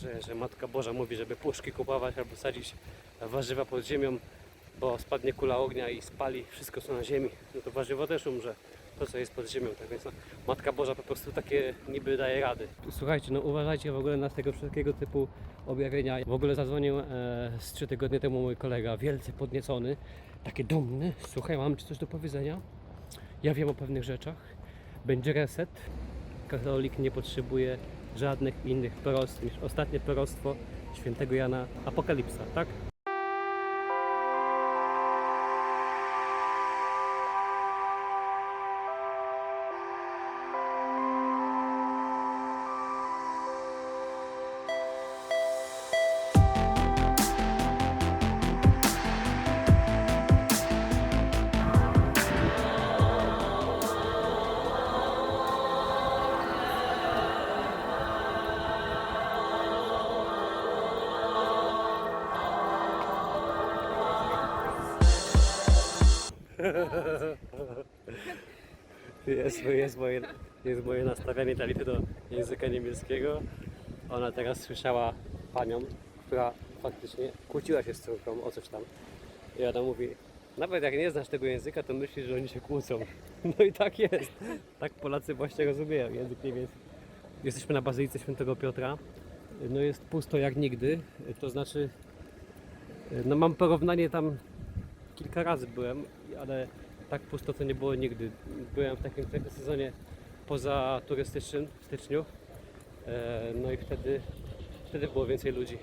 Że, że Matka Boża mówi, żeby puszki kupować albo sadzić warzywa pod ziemią, bo spadnie kula ognia i spali wszystko co na ziemi. No to warzywo też umrze, to co jest pod ziemią. Tak więc no, Matka Boża po prostu takie niby daje rady. Słuchajcie, no uważajcie w ogóle na tego wszelkiego typu objawienia. W ogóle zadzwonił e, z trzy tygodnie temu mój kolega, wielce podniecony, taki dumny. Słuchaj, mam ci coś do powiedzenia? Ja wiem o pewnych rzeczach. Będzie reset. Katolik nie potrzebuje żadnych innych proroctw niż ostatnie proroctwo świętego Jana Apokalipsa, tak? Jest, jest, moje, jest moje nastawienie Tality do języka niemieckiego. Ona teraz słyszała panią, która faktycznie kłóciła się z córką o coś tam. I ona mówi, nawet jak nie znasz tego języka, to myślisz, że oni się kłócą. No i tak jest. Tak Polacy właśnie rozumieją język niemiecki. Jesteśmy na Bazylice Świętego Piotra. No jest pusto jak nigdy. To znaczy, no mam porównanie tam kilka razy byłem, ale tak pusto to nie było nigdy. Byłem w takim sezonie poza turystycznym w styczniu. E, No i wtedy, wtedy było więcej ludzi.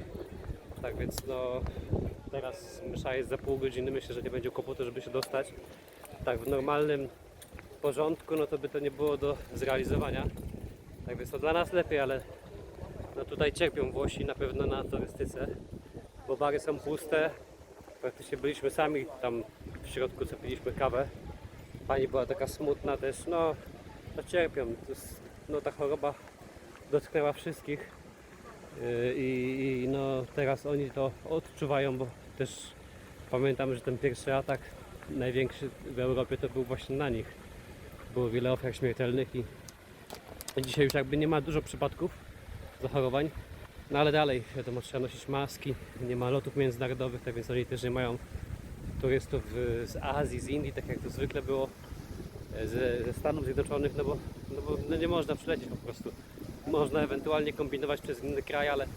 Tak więc no teraz msza jest za pół godziny, myślę, że nie będzie kłopotu, żeby się dostać. Tak w normalnym porządku, no to by to nie było do zrealizowania. Tak więc to dla nas lepiej, ale no tutaj cierpią Włosi na pewno na turystyce, bo bary są puste. Praktycznie byliśmy sami tam w środku, co piliśmy kawę. Pani była taka smutna też, no to cierpią. No ta choroba dotknęła wszystkich Yy, i, i no teraz oni to odczuwają, bo też pamiętam, że ten pierwszy atak największy w Europie to był właśnie na nich. Było wiele ofiar śmiertelnych i dzisiaj już jakby nie ma dużo przypadków zachorowań, no ale dalej wiadomo trzeba nosić maski, nie ma lotów międzynarodowych, tak więc oni też nie mają turystów z Azji, z Indii, tak jak to zwykle było e, ze, ze Stanów Zjednoczonych, no bo, no bo no nie można przylecieć po prostu. Można ewentualnie kombinować przez inny kraj, ale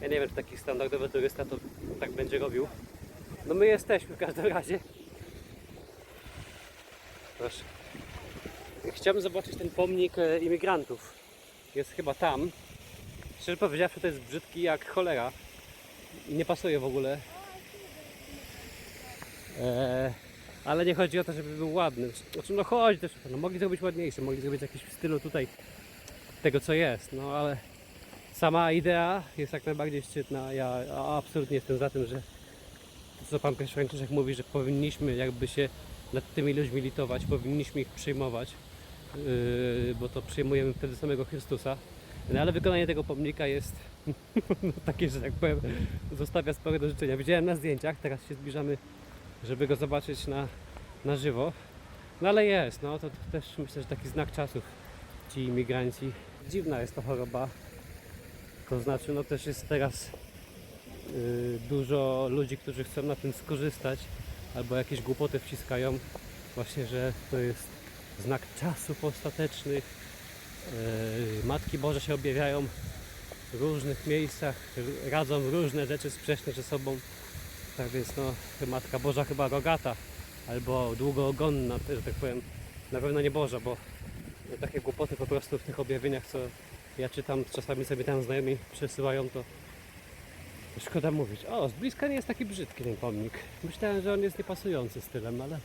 ja nie wiem, czy taki standardowy turysta to tak będzie robił. No my jesteśmy w każdym razie. Proszę. Chciałbym zobaczyć ten pomnik e, imigrantów. Jest chyba tam. Szczerze powiedziawszy, to jest brzydki jak cholera. Nie pasuje w ogóle. Eee, ale nie chodzi o to, żeby był ładny. Znaczy, no chodzi też, no mogli zrobić ładniejszy, mogli zrobić jakiś w stylu tutaj tego co jest, no ale sama idea jest jak najbardziej szczytna. Ja absolutnie jestem za tym, że to co Pan Franciszek mówi, że powinniśmy jakby się nad tymi ludźmi litować, powinniśmy ich przyjmować, yy, bo to przyjmujemy wtedy samego Chrystusa. No ale wykonanie tego pomnika jest no, takie, że tak powiem, zostawia sporo do życzenia. Widziałem na zdjęciach, teraz się zbliżamy, żeby go zobaczyć na, na żywo. No ale jest, no to, też myślę, że taki znak czasów ci imigranci. Dziwna jest to choroba. To znaczy, no też jest teraz yy, dużo ludzi, którzy chcą na tym skorzystać albo jakieś głupoty wciskają. Właśnie, że to jest znak czasów ostatecznych. Yy, Matki Boże się objawiają w różnych miejscach, radzą różne rzeczy sprzeczne ze sobą. Tak więc no, Matka Boża chyba rogata albo długoogonna, że tak powiem. Na pewno nie Boża, bo takie głupoty po prostu w tych objawieniach, co ja czytam, czasami sobie tam znajomi przesyłają, to szkoda mówić. O, z bliska nie jest taki brzydki ten pomnik. Myślałem, że on jest niepasujący stylem, ale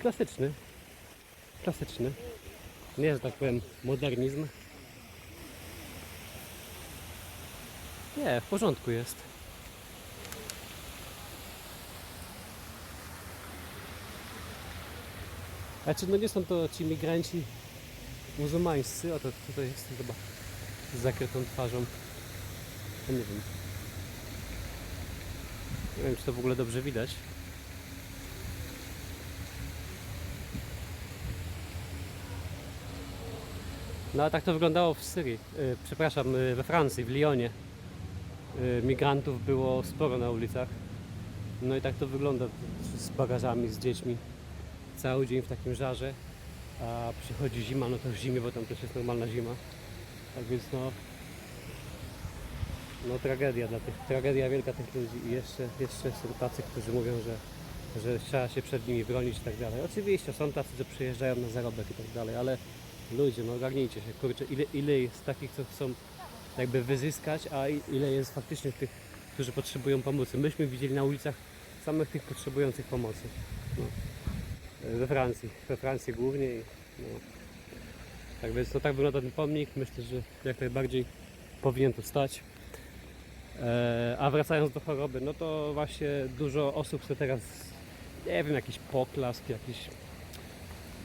klasyczny. Klasyczny. Nie, że tak powiem, modernizm. Nie, w porządku jest. Znaczy, no nie są to ci migranci muzułmańscy, oto tutaj jest chyba z zakrytą twarzą. Ja nie wiem. Nie wiem, czy to w ogóle dobrze widać. No a tak to wyglądało w Syrii, y, przepraszam, y, we Francji, w Lyonie. Y, Migrantów było sporo na ulicach. No i tak to wygląda z bagażami, z dziećmi. Cały dzień w takim żarze. A przychodzi zima, no to w zimie, bo tam też jest normalna zima. Tak więc no, no tragedia dla tych, tragedia wielka tych ludzi i jeszcze, jeszcze są tacy, którzy mówią, że, że trzeba się przed nimi bronić i tak dalej. Oczywiście są tacy, że przyjeżdżają na zarobek i tak dalej, ale ludzie, no ogarnijcie się, kurczę, ile, ile jest takich, co chcą jakby wyzyskać, a ile jest faktycznie tych, którzy potrzebują pomocy. Myśmy widzieli na ulicach samych tych potrzebujących pomocy. No. We Francji, we Francji głównie no. Tak więc to tak wygląda ten pomnik. Myślę, że jak najbardziej powinien tu stać. E, a wracając do choroby, no to właśnie dużo osób chce teraz, nie wiem, jakiś poklask, jakiś.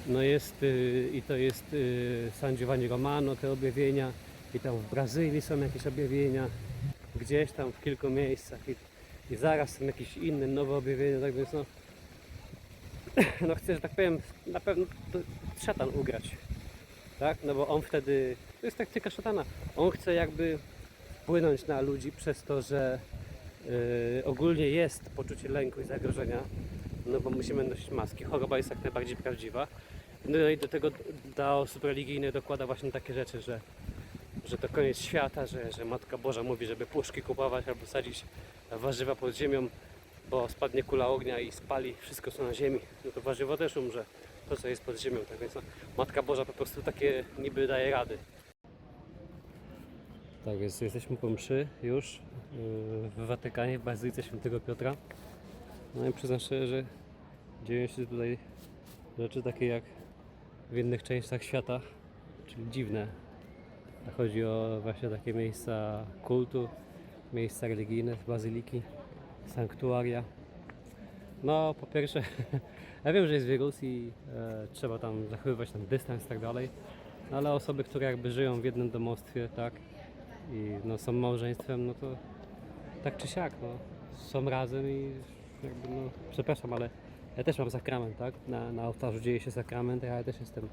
No jest y, i to jest y, San Giovanni Romano, te objawienia, i tam w Brazylii są jakieś objawienia, gdzieś tam w kilku miejscach, i, i zaraz są jakieś inne nowe objawienia, tak więc no, no chcę, że tak powiem, na pewno szatan ugrać, tak? No bo on wtedy, to jest taktyka szatana, on chce jakby wpłynąć na ludzi przez to, że yy, ogólnie jest poczucie lęku i zagrożenia, no bo musimy nosić maski, choroba jest jak najbardziej prawdziwa. No i do tego dla osób religijnych dokłada właśnie takie rzeczy, że, że to koniec świata, że, że Matka Boża mówi, żeby puszki kupować albo sadzić warzywa pod ziemią, bo spadnie kula ognia i spali wszystko co na ziemi. No to warzywo też umrze, to co jest pod ziemią, tak więc no, Matka Boża po prostu takie niby daje rady. Tak więc jesteśmy po mszy już yy, w Watykanie, w Bazylice Świętego Piotra. No i przyznam szczerze, że dzieją się tutaj rzeczy takie jak w innych częściach świata, czyli dziwne. Chodzi o właśnie takie miejsca kultu, miejsca religijne, bazyliki, sanktuaria. No, po pierwsze, ja wiem, że jest wirus i e, trzeba tam zachowywać ten dystans i tak dalej, ale osoby, które jakby żyją w jednym domostwie, tak, i no, są małżeństwem, no to tak czy siak, no, są razem i jakby, no, przepraszam, ale ja też mam sakrament, tak, na, na ołtarzu dzieje się sakrament, ja też jestem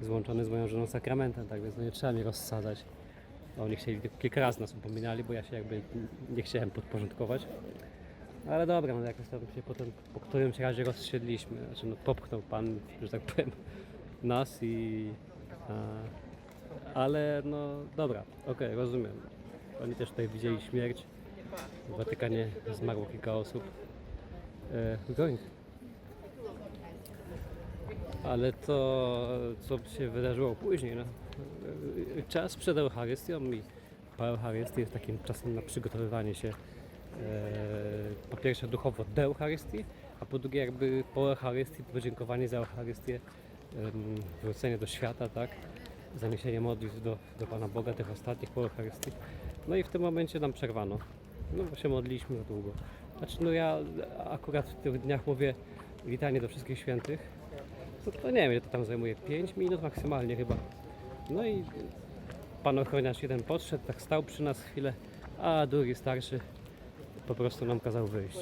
złączony z moją żoną sakramentem, tak więc no, nie trzeba mnie rozsadzać. Oni chcieli, kilka razy nas upominali, bo ja się jakby nie chciałem podporządkować. Ale dobra, no jakoś tam się potem po którymś razie rozsiedliśmy. Znaczy no popchnął pan, że tak powiem, nas i... A, ale no dobra, okej, rozumiem. Oni też tutaj widzieli śmierć. W Watykanie zmarło kilka osób. E. Ale to, co się wydarzyło później, no. Czas przed Eucharystią i po Eucharystii jest takim czasem na przygotowywanie się po pierwsze duchowo do Eucharystii, a po drugie jakby po Eucharystii podziękowanie za Eucharystię, wrócenie do świata, tak? Zaniesienie modlitw do, do Pana Boga, tych ostatnich po Eucharystii. No i w tym momencie nam przerwano. No bo się modliliśmy za długo. Znaczy no ja akurat w tych dniach mówię litanie do wszystkich świętych. To, to nie wiem, ile to tam zajmuje 5 minut maksymalnie chyba. No i pan ochroniarz jeden podszedł, tak stał przy nas chwilę, a drugi starszy po prostu nam kazał wyjść.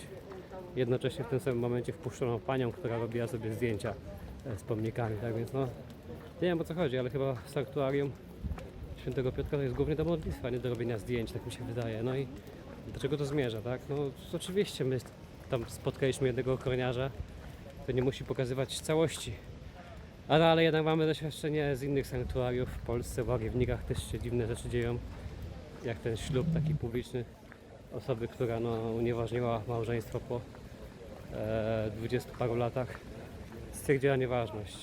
Jednocześnie w tym samym momencie wpuszczono panią, która robiła sobie zdjęcia e, z pomnikami, tak więc no nie wiem o co chodzi, ale chyba sanktuarium Świętego Piotra to jest głównie do modlitwy, a nie do robienia zdjęć, tak mi się wydaje. No i do czego to zmierza, tak? No oczywiście my tam spotkaliśmy jednego ochroniarza, to nie musi pokazywać całości. Ale, ale jednak mamy doświadczenie z innych sanktuariów w Polsce, w Łagiewnikach też się dziwne rzeczy dzieją, jak ten ślub taki publiczny osoby, która no, unieważniła małżeństwo po e, 20 paru latach, stwierdziła nieważność.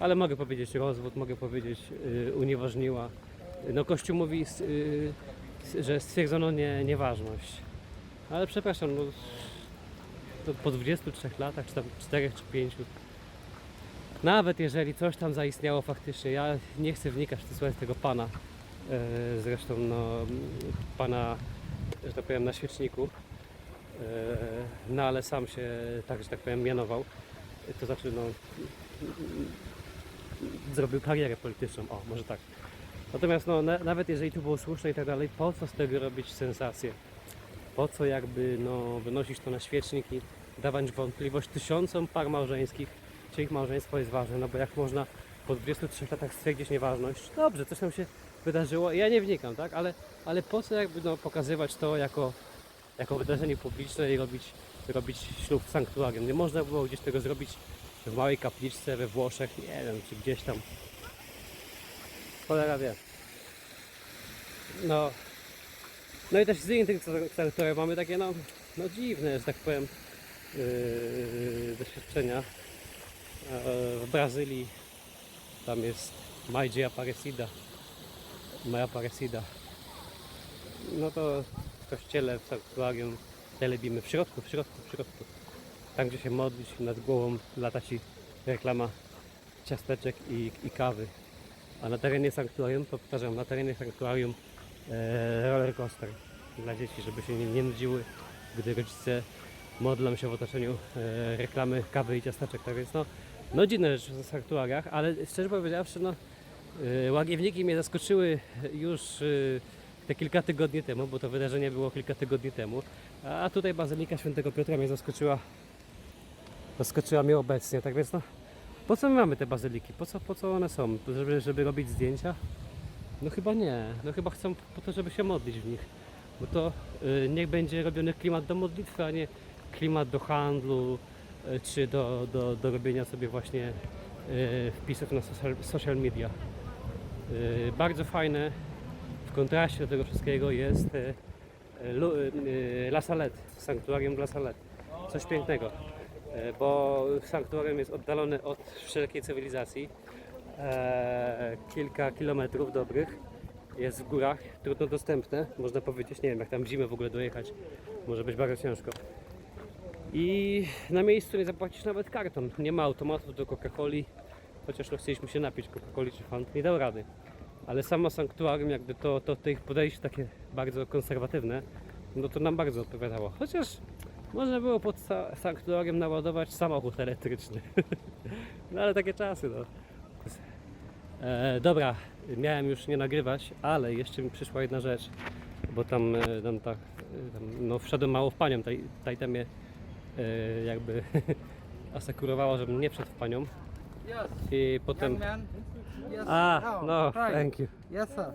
Ale mogę powiedzieć rozwód, mogę powiedzieć y, unieważniła. No Kościół mówi, y, że stwierdzono nie, nieważność. Ale przepraszam, no, to po 23 latach, czy tam 4 czy 5, nawet jeżeli coś tam zaistniało faktycznie, ja nie chcę wnikać w te słowa tego pana, e, zresztą no, pana, że tak powiem, na świeczniku, e, no ale sam się, tak, że tak powiem, mianował, to znaczy, no, zrobił karierę polityczną, o, może tak. Natomiast no, na, nawet jeżeli to było słuszne i tak dalej, po co z tego robić sensację? Po co jakby no, wynosić to na świecznik i dawać wątpliwość tysiącom par małżeńskich, czy ich małżeństwo jest ważne, no bo jak można po 23 latach stwierdzić nieważność. Dobrze, coś tam się wydarzyło, ja nie wnikam, tak? Ale, ale po co jakby no, pokazywać to jako, jako wydarzenie publiczne i robić, robić ślub sanktuarium? Nie można było gdzieś tego zrobić w małej kapliczce we Włoszech, nie wiem, czy gdzieś tam. Cholera wie. No, no i też z innych które mamy takie no, no dziwne, że tak powiem, yy, doświadczenia. E, W Brazylii tam jest Majdzie Aparecida. Maja Aparecida. No to w kościele, w sanktuarium telebimy w środku, w środku, w środku. Tam gdzie się modlić, nad głową lata ci reklama ciasteczek i, i kawy. A na terenie sanktuarium, powtarzam, na terenie sanktuarium e, roller coaster dla dzieci, żeby się nie, nie nudziły, gdy rodzice modlą się w otoczeniu e, reklamy kawy i ciasteczek. Tak więc no, no dziwne rzeczy w sanktuariach, ale szczerze powiedziawszy, no łagiewniki mnie zaskoczyły już e, te kilka tygodni temu, bo to wydarzenie było kilka tygodni temu, a tutaj Bazylika Świętego Piotra mnie zaskoczyła zaskoczyła mnie obecnie, tak więc no po co my mamy te bazyliki? Po co, po co one są? Żeby, żeby robić zdjęcia? No chyba nie. No chyba chcą po to, żeby się modlić w nich. Bo to y, niech będzie robiony klimat do modlitwy, a nie klimat do handlu, y, czy do, do, do robienia sobie właśnie y, wpisów na social, social media. Y, bardzo fajne w kontraście do tego wszystkiego jest Lu- y, La Salette, sanktuarium La Salette. Coś pięknego e, bo sanktuarium jest oddalone od wszelkiej cywilizacji. E, kilka kilometrów dobrych. Jest w górach, trudno dostępne, można powiedzieć. Nie wiem, jak tam w zimę w ogóle dojechać. Może być bardzo ciężko. I na miejscu nie zapłacisz nawet karton. Nie ma automatów do Coca-Coli, chociaż no chcieliśmy się napić Coca-Coli czy Fant, nie dał rady. Ale samo sanktuarium, jakby to, to, to ich podejście takie bardzo konserwatywne, no to nam bardzo odpowiadało. Chociaż można było pod sa- sanktuarium naładować samochód elektryczny. no ale takie czasy, no. E, dobra, miałem już nie nagrywać, ale jeszcze mi przyszła jedna rzecz, bo tam, e, tam, tak, e, tam no, wszedłem mało w panią, mnie e, jakby asekurowała, żebym nie wszedł w panią i potem... Yes. A, Oh, no, try. thank you. Yes, sir.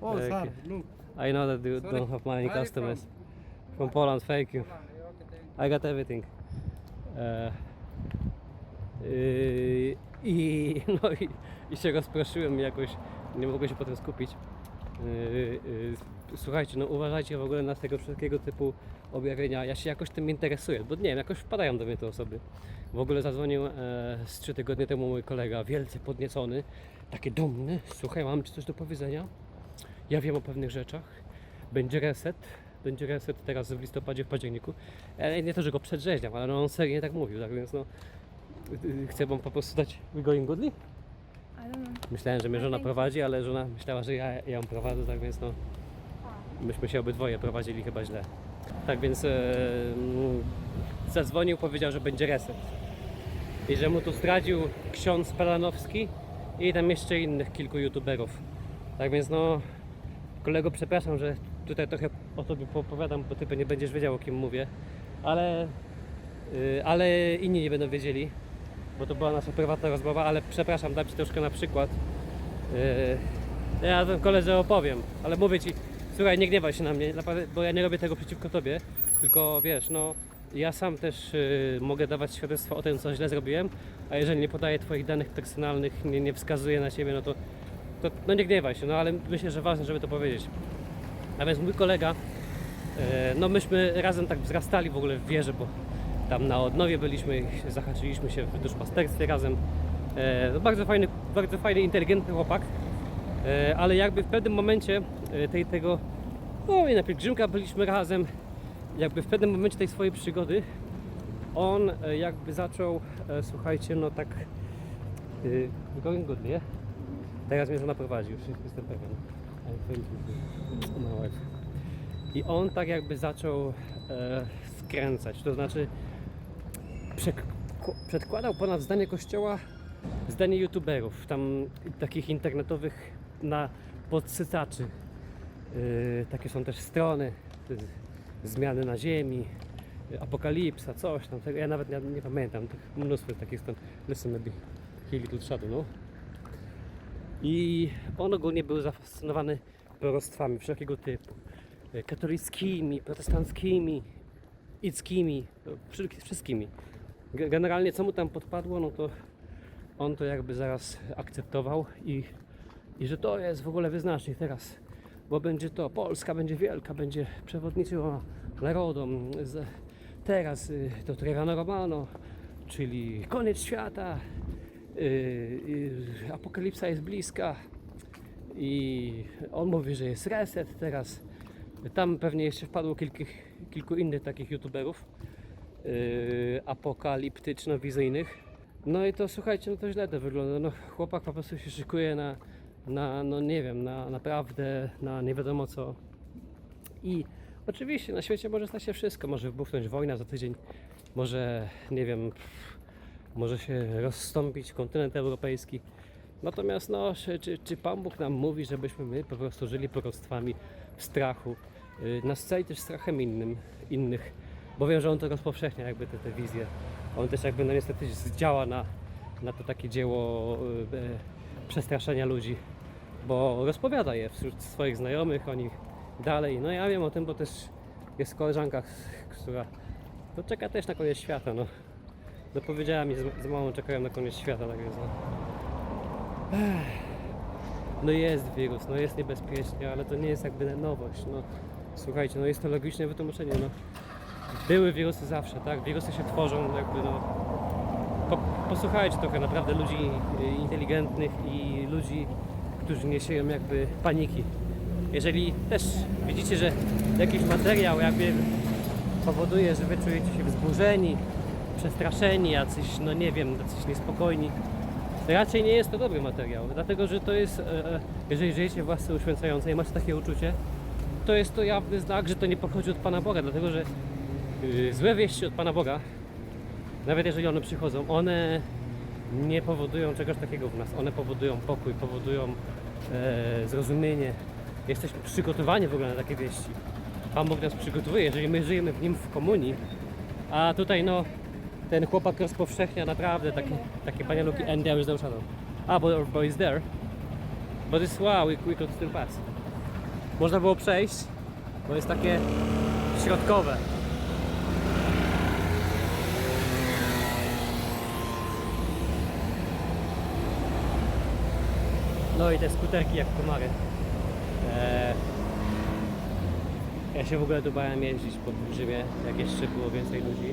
Oh, Okay. sir. Look. I know that you Sorry. don't have many Where are you customers. From Poland, thank you. Thank I got everything. E, yy, I no i, i się rozproszyłem jakoś nie mogłem się potem skupić. Yy, yy, słuchajcie, no uważajcie w ogóle na tego wszystkiego typu objawienia. Ja się jakoś tym interesuję, bo nie wiem, jakoś wpadają do mnie te osoby. W ogóle zadzwonił e, z trzy tygodnie temu mój kolega, wielce podniecony, taki dumny. Słuchaj, mam ci coś do powiedzenia. Ja wiem o pewnych rzeczach. Będzie reset. Będzie reset teraz w listopadzie, w październiku. Ale nie to, że go przedrzeźniam, ale no on serio tak mówił, tak więc no y, chcę wam po prostu dać We Going Goodly. Know. Myślałem, że mnie żona prowadzi, ale żona myślała, że ja, ja ją prowadzę, tak więc no myśmy się obydwoje prowadzili chyba źle. Tak więc e, mm, zadzwonił, powiedział, że będzie reset. I że mu tu zdradził ksiądz Pelanowski i tam jeszcze innych kilku youtuberów. Tak więc no kolego przepraszam, że tutaj trochę o tobie opowiadam, bo ty pewnie będziesz wiedział o kim mówię, ale, y, ale inni nie będą wiedzieli, bo to była nasza prywatna rozmowa, ale przepraszam, dam ci troszkę na przykład. Y, ja ten koledze opowiem, ale mówię ci, słuchaj, nie gniewaj się na mnie, bo ja nie robię tego przeciwko tobie, tylko wiesz, no ja sam też y, mogę dawać świadectwo o tym, co źle zrobiłem, a jeżeli nie podaję twoich danych personalnych, nie, nie wskazuję na siebie, no to, to no nie gniewaj się, no ale myślę, że ważne, żeby to powiedzieć. A więc mój kolega, e, no myśmy razem tak wzrastali w ogóle w wieży, bo tam na odnowie byliśmy, zahaczyliśmy się w duszpasterstwie razem. No bardzo fajny, bardzo fajny, inteligentny chłopak, e, ale jakby w pewnym momencie tej, tego, no i na pielgrzymka byliśmy razem, jakby w pewnym momencie tej swojej przygody on e, jakby zaczął, e, słuchajcie, no tak yy, going good, nie? Teraz mnie żona prowadzi, już jestem pewien. Wife. I on tak jakby zaczął e, skręcać, to znaczy przek- przedkładał ponad zdanie kościoła zdanie youtuberów, tam takich internetowych na podsycaczy. Takie są też strony, zmiany na ziemi, apokalipsa, coś tam. Tego ja nawet nie, nie pamiętam. Tych mnóstwo takich stron. Listen, maybe he little shadow, no? I on ogólnie był zafascynowany proroctwami wszelkiego typu. E, Katolickimi, protestanckimi, ickimi, e, wszystkimi. Ge- Generalnie co mu tam podpadło, no to on to jakby zaraz akceptował i, i że to jest w ogóle wyznacznik teraz, bo będzie to, Polska będzie wielka, będzie przewodniczyła narodom. Teraz y, to Trevano Romano, czyli koniec świata, y, y, apokalipsa jest bliska i on mówi, że jest reset teraz. Tam pewnie jeszcze wpadło kilku, kilku innych takich youtuberów apokaliptyczno-wizyjnych. No i to słuchajcie, no to źle to wygląda. No, chłopak po prostu się szykuje na, na no nie wiem, na naprawdę, na nie wiadomo co. I oczywiście na świecie może stać się wszystko. Może wybuchnąć wojna za tydzień, może, nie wiem, pff, może się rozstąpić kontynent europejski. Natomiast no, czy, czy, Pan Bóg nam mówi, żebyśmy my po prostu żyli proroctwami w strachu, yy, na scali też strachem innym, innych, bo wiem, że On to rozpowszechnia jakby te, te wizje. On też jakby no niestety działa na, na to takie dzieło e, przestraszenia ludzi, bo rozpowiada je wśród swoich znajomych o nich dalej. No ja wiem o tym, bo też jest koleżanka, która no, czeka też na koniec świata. No, no powiedziała mi, z, z mamą czekają na koniec świata, tak więc no. No jest wirus, no jest niebezpiecznie, ale to nie jest jakby nowość. No, słuchajcie, no jest to logiczne wytłumaczenie. No. Były wirusy zawsze, tak? Wirusy się tworzą jakby no. Po, posłuchajcie trochę naprawdę ludzi inteligentnych i ludzi, którzy nie sieją jakby paniki. Jeżeli też widzicie, że jakiś materiał jakby powoduje, że wy czujecie się wzburzeni, przestraszeni, jacyś, no nie wiem, jacyś niespokojni, Raczej nie jest to dobry materiał, dlatego że to jest, e, e, jeżeli żyjecie w łasce uświęcającej, macie takie uczucie, to jest to jawny znak, że to nie pochodzi od Pana Boga, dlatego że y, złe wieści od Pana Boga, nawet jeżeli one przychodzą, one nie powodują czegoś takiego w nas, one powodują pokój, powodują zrozumienie, jesteśmy przygotowani w ogóle na takie wieści. Pan Bóg nas przygotowuje, jeżeli my żyjemy w Nim w komunii, a tutaj no ten chłopak rozpowszechnia naprawdę takie, takie panialuki and there is no shadow. A, bo, bo is there. But it's wow, we, we could still pass. Można było przejść, bo jest takie środkowe. No i te skuterki jak komary. Eee, ja się w ogóle tu bałem jeździć po Rzymie, jak jeszcze było więcej ludzi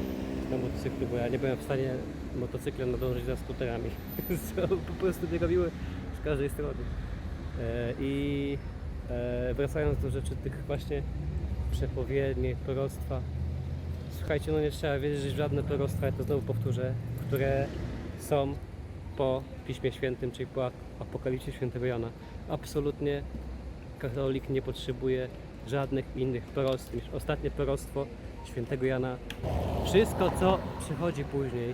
na motocyklu, bo ja nie byłem w stanie motocyklem nadążyć za skuterami. Co po prostu nie robiły z każdej strony. E, I e, wracając do rzeczy tych właśnie przepowiedni, proroctwa. Słuchajcie, no nie trzeba wierzyć w żadne proroctwa, ja to znowu powtórzę, które są po Piśmie Świętym, czyli po Apokalipsie Świętego Jana. Absolutnie katolik nie potrzebuje żadnych innych proroctw niż ostatnie proroctwo Świętego Jana. Wszystko, co przychodzi później,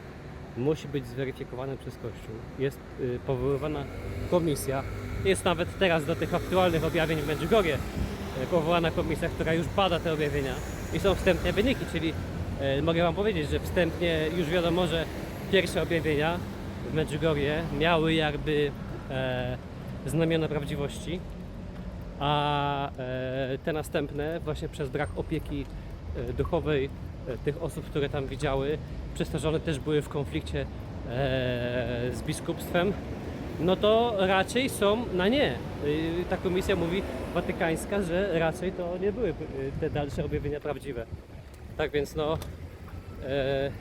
musi być zweryfikowane przez Kościół. Jest y, powoływana komisja. Jest nawet teraz do tych aktualnych objawień w Medjugorje y, powołana komisja, która już bada te objawienia i są wstępne wyniki, czyli y, mogę Wam powiedzieć, że wstępnie już wiadomo, że pierwsze objawienia w Medjugorje miały jakby e, znamiona prawdziwości, a e, te następne właśnie przez brak opieki e, duchowej e, tych osób, które tam widziały, przez to, że one też były w konflikcie e, z biskupstwem, no to raczej są na nie. Ta komisja mówi watykańska, że raczej to nie były y, te dalsze objawienia prawdziwe. Tak więc no, e,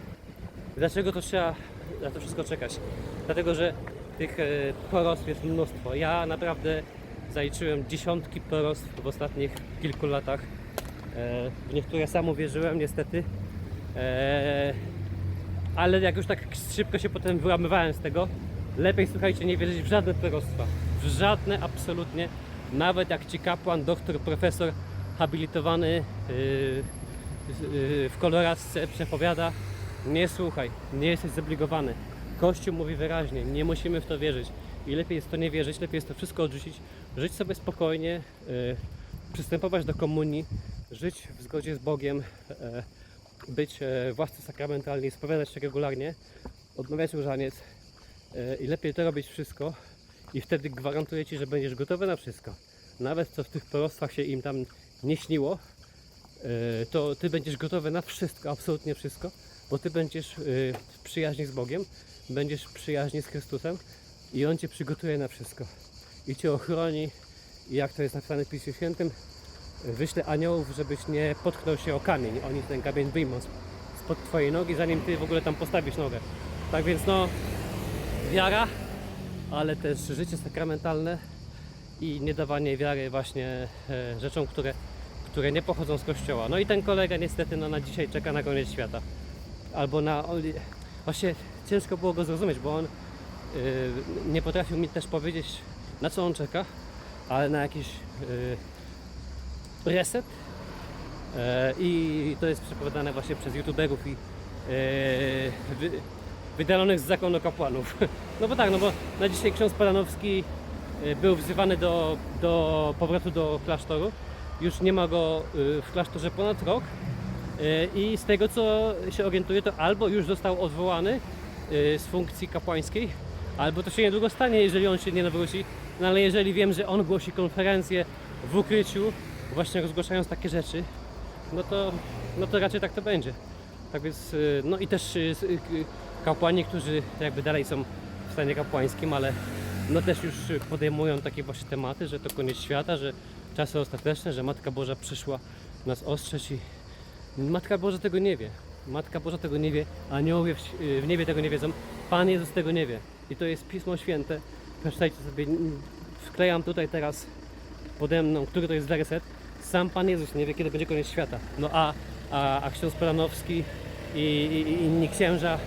dlaczego to trzeba na to wszystko czekać? Dlatego, że tych e, proroctw jest mnóstwo. Ja naprawdę zaliczyłem dziesiątki proroctw w ostatnich kilku latach. E, w niektóre sam uwierzyłem niestety. E, ale jak już tak szybko się potem wyłamywałem z tego, lepiej słuchajcie nie wierzyć w żadne proroctwa. W żadne absolutnie. Nawet jak ci kapłan, doktor, profesor habilitowany yy, yy, w koloradce przepowiada, nie słuchaj, nie jesteś zobligowany. Kościół mówi wyraźnie, nie musimy w to wierzyć. I lepiej jest to nie wierzyć, lepiej jest to wszystko odrzucić, żyć sobie spokojnie, yy, przystępować do komunii, żyć w zgodzie z Bogiem, yy, być e, w łasce sakramentalnej, spowiadać się regularnie, odmawiać różaniec e, i lepiej to robić wszystko I wtedy gwarantuję Ci, że będziesz gotowy na wszystko. Nawet co w tych proroctwach się im tam nie śniło, yy, to Ty będziesz gotowy na wszystko, absolutnie wszystko, bo Ty będziesz yy, w przyjaźni z Bogiem, będziesz w przyjaźni z Chrystusem i On Cię przygotuje na wszystko. I Cię ochroni, i jak to jest napisane w Piśmie Świętym, wyślę aniołów, żebyś nie potknął się o kamień. Oni ten kamień wyjmą sp- spod Twojej nogi, zanim Ty w ogóle tam postawisz nogę. Tak więc no, wiara, ale też życie sakramentalne i nie dawanie wiary właśnie e, rzeczom, które, które nie pochodzą z kościoła. No i ten kolega niestety no, na dzisiaj czeka na koniec świata. Albo na... Właśnie ciężko było go zrozumieć, bo on y, nie potrafił mi też powiedzieć na co on czeka, ale na jakiś y, reset e, i to jest przepowiadane właśnie przez youtuberów i e, wy, wydalonych z zakonu kapłanów. No bo tak, no bo na dzisiaj ksiądz Paranowski e, był wzywany do, do powrotu do klasztoru. Już nie ma go w klasztorze ponad rok i z tego co się orientuję, to albo już został odwołany e, z funkcji kapłańskiej, albo to się niedługo stanie, jeżeli on się nie nawróci. No ale jeżeli wiem, że on głosi konferencję w ukryciu, właśnie rozgłaszając takie rzeczy, no to, no to raczej tak to będzie. Tak więc, y, no i też kapłani, którzy jakby dalej są w stanie kapłańskim, ale no też już podejmują takie właśnie tematy, że to koniec świata, że czasy ostateczne, że Matka Boża przyszła nas ostrzec i Matka Boża tego nie wie. Matka Boża tego nie wie, aniołowie w, niebie tego nie wiedzą, Pan Jezus tego nie wie. I to jest Pismo Święte. Przeczytajcie sobie, wklejam tutaj teraz pode mną, który to jest werset. Sam Pan Jezus nie wie, kiedy będzie koniec świata. No a, a, a ksiądz i, i, i inni księża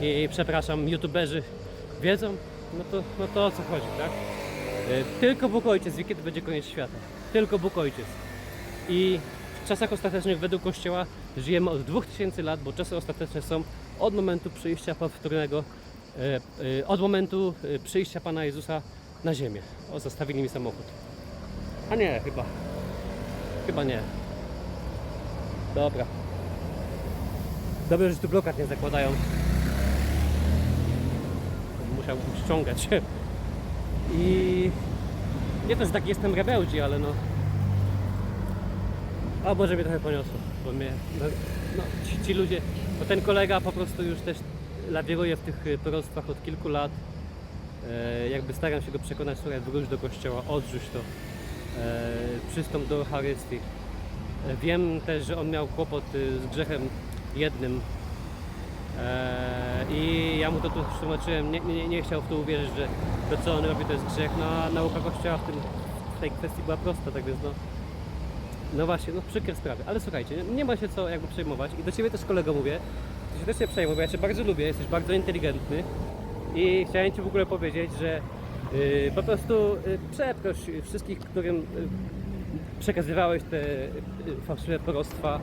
i, przepraszam, youtuberzy wiedzą, no to, no to o co chodzi, tak? E, Tylko Bóg Ojciec wie, kiedy będzie koniec świata. Tylko Bóg Ojciec. I w czasach ostatecznych według Kościoła żyjemy od 2000 lat, bo czasy ostateczne są od momentu przyjścia powtórnego, e, e, od momentu e, przyjścia Pana Jezusa na ziemię. O, zostawili mi samochód. A nie, chyba. Chyba nie. Dobra. Dobrze, że tu blokad nie zakładają. Musiał ściągać. I nie to, że taki jestem rebelci, ale no. A może mnie trochę poniosło, bo mnie. No, no ci, ci ludzie, bo ten kolega po prostu już też lawiruje w tych y, proroctwach od kilku lat. E, jakby staram się go przekonać, słuchaj, wróć do kościoła, odrzuć to, e, przystąp do Eucharystii. E, wiem też, że on miał kłopot y, z grzechem jednym e, i ja mu to tu tłumaczyłem, nie, nie, nie chciał w to uwierzyć, że to co on robi to jest grzech, no a nauka kościoła w, tym, w tej kwestii była prosta, tak więc no, no właśnie, no przykre sprawy, ale słuchajcie, nie ma się co jakby przejmować i do Ciebie też kolego mówię, ty się też nie przejmuj, bo ja Cię bardzo lubię, jesteś bardzo inteligentny i chciałem Ci w ogóle powiedzieć, że y, po prostu y, przeproś wszystkich, którym y, przekazywałeś te y, fałszywe proroctwa,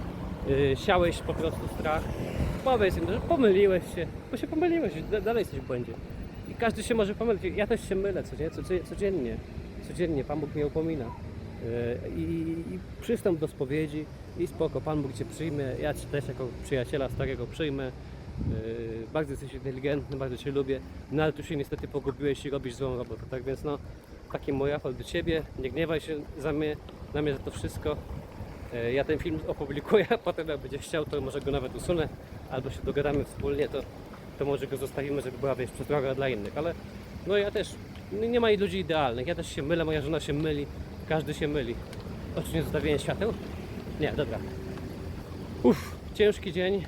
y, siałeś po prostu strach, powiedz im, że pomyliłeś się, bo się pomyliłeś, da- dalej jesteś w błędzie. I każdy się może pomylić, ja też się mylę codziennie, codzie- codziennie, codziennie Pan Bóg mnie upomina. Y, I, i przystąp do spowiedzi i spoko, Pan Bóg Cię przyjmie, ja Cię też jako przyjaciela starego przyjmę. Yy, bardzo jesteś inteligentny, bardzo Cię lubię, no ale tu się niestety pogubiłeś i robisz złą robotę, tak więc no, taki mój apel do Ciebie, nie gniewaj się za mnie, na mnie za to wszystko. Yy, Ja ten film opublikuję, a potem jak będziesz chciał, to może go nawet usunę, albo się dogadamy wspólnie, to, to może go zostawimy, żeby była wiesz, przestroga dla innych, ale no ja też, nie ma ludzi idealnych, ja też się mylę, moja żona się myli, każdy się myli. Oczywiście nie zostawienie świateł? Nie, dobra. Uff, ciężki dzień, e,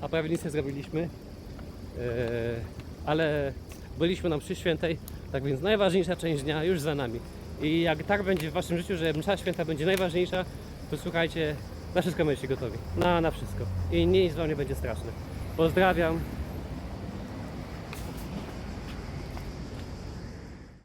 a prawie nic nie zrobiliśmy, e, ale byliśmy na mszy świętej, tak więc najważniejsza część dnia już za nami. I jak tak będzie w Waszym życiu, że msza święta będzie najważniejsza, to słuchajcie, na wszystko będziecie gotowi. Na, na wszystko. I nic Wam nie będzie straszne. Pozdrawiam,